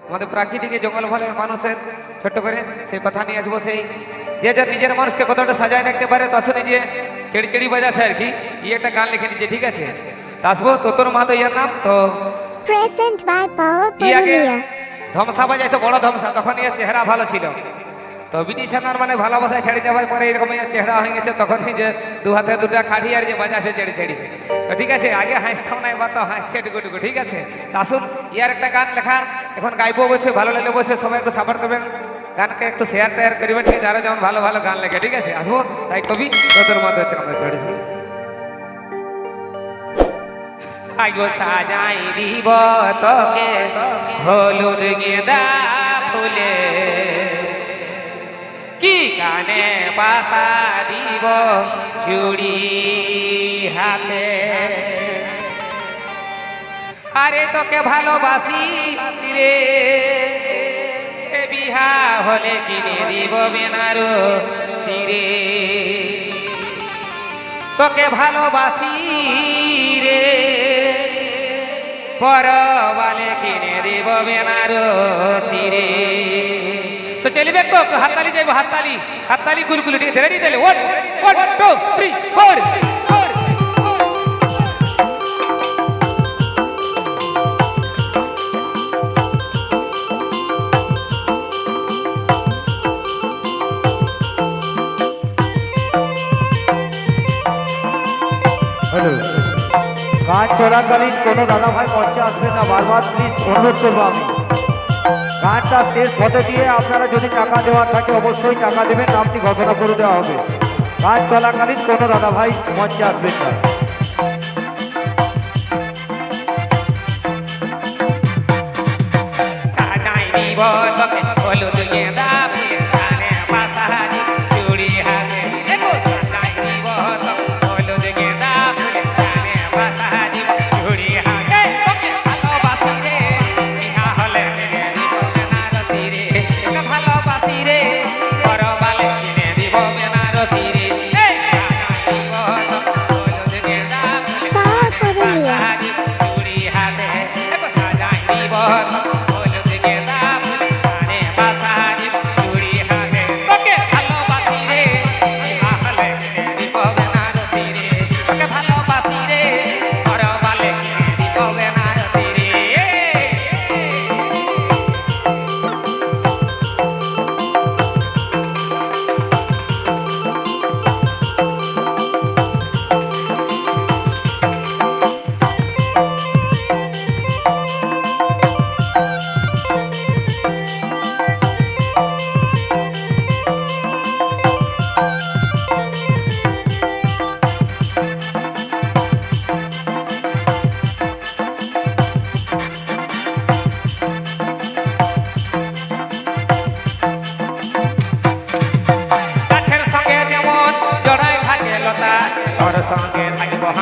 আমাদের প্রাকৃতিক জঙ্গল ফলের মানুষের ছোট্ট করে সেই কথা নিয়ে আসব সেই। যে যার নিজের মানুষকে কতটা সাজায় রাখতে পারে তা শুনে যে চেড়ি চেড়ি বাজাছে আর কি ই একটা গান লিখে নিচ্ছে ঠিক আছে? তা আসব তোতর মাহাতো ইয়ার নাম তো ই আগে Purulia. ধমসা বাজাইতো বড় ধমসা তখন ইয়ে চেহারা ভালো ছিল। তো বিটিশনার মানে ভালোবাসায় ছেড়ে দেওয়ার পরে এরকম চেহারা হয়ে গেছে তখনই যে দু হাতে দুটা কাঠি আর যে বাজাছে ছেড়ে তো ঠিক আছে, আগে হাসতাম না, এবার তো হাসছে টুকু ঠিক আছে? তা আসুন, ইয়ার একটা গান লেখা এখন গাইবো অবশ্যই, ভালো লাগলে অবশ্যই সবাই একটু সাপোর্ট করবেন। গানকে একটু শেয়ার টেয়ার করবেন ঠিক যারা যেমন ভালো ভালো গান লেখে, ঠিক আছে? আসব, তাই কবি তোদের মধ্যে হচ্ছে আমরা চড়েছি আগো সাজাই দিব তোকে, হলুদ গেঁদা ফুলে। কানে পাশা দিব চুড়ি হাতে। আরে তোকে ভালোবাসি রে বিহা হলে কিনে দিব বেনারো সিরে তোকে ভালোবাসি রে, পরবালে কিনে দিব বেনারসি রে তো চলিবে তো হাততালি যাইব হাততালি হাততালি কুলকুলি ঠিক আছে রেডি তাহলে one one two three four hello গান চলাকালীন কোনো দাদা ভাই মঞ্চে আসবে না বারবার প্লিজ অনুরোধ করবো আমি গানটা শেষ হতে দিয়ে আপনারা যদি টাকা দেওয়ার থাকে, অবশ্যই টাকা দেবেন, আপনি ঘটনা করে দেওয়া হবে। গান চলাকালীন কোনো দাদা ভাই মঞ্চে আসবেন না। সাজাই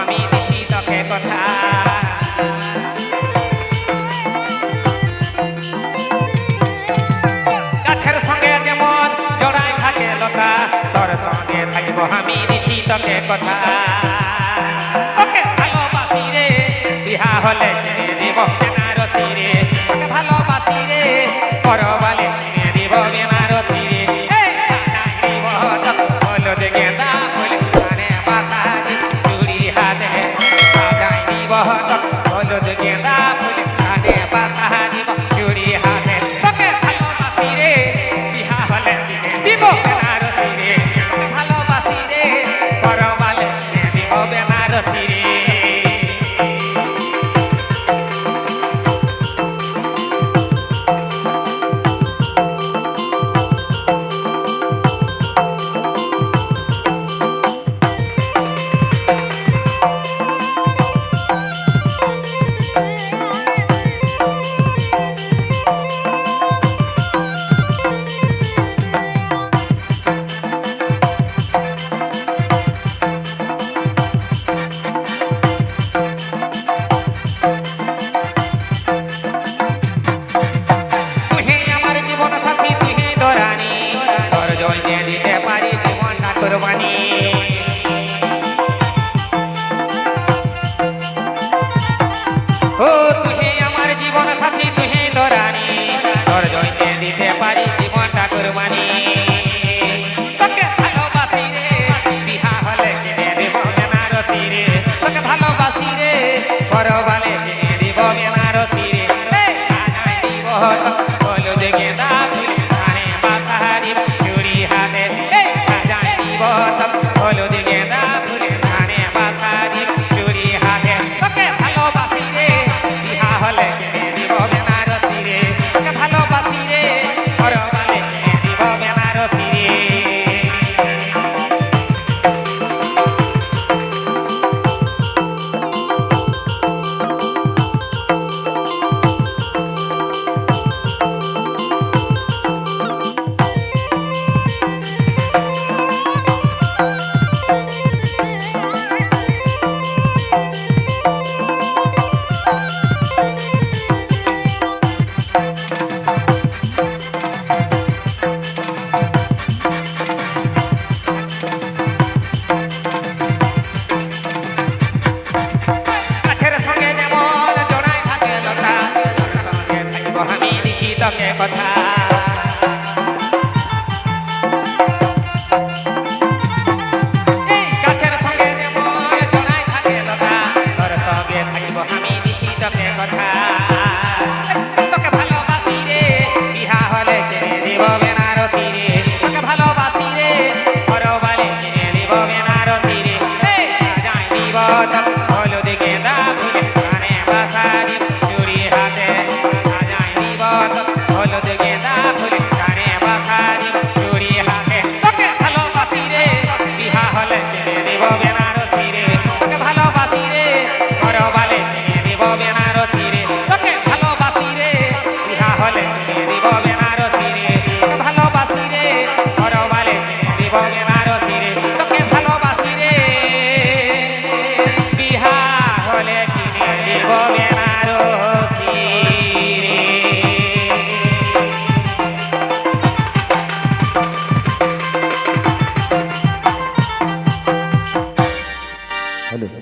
আমি দিছি তোকে কথা গাছের সঙ্গে যেমন জড়ায় থাকে লতা, তোর সঙ্গে থাকব আমি দিছি তোকে কথা। তোকে ভালোবাসি রে, বিহা হলে দিব। জয় দিয়ে দিতে পারি জীবনটা কোরবানি। ও তুই আমার জীবন সাথী তুই ধরানি তোর জয় দিতে পারি জীবনটা কোরবানি। দিছি তোকে কথা এই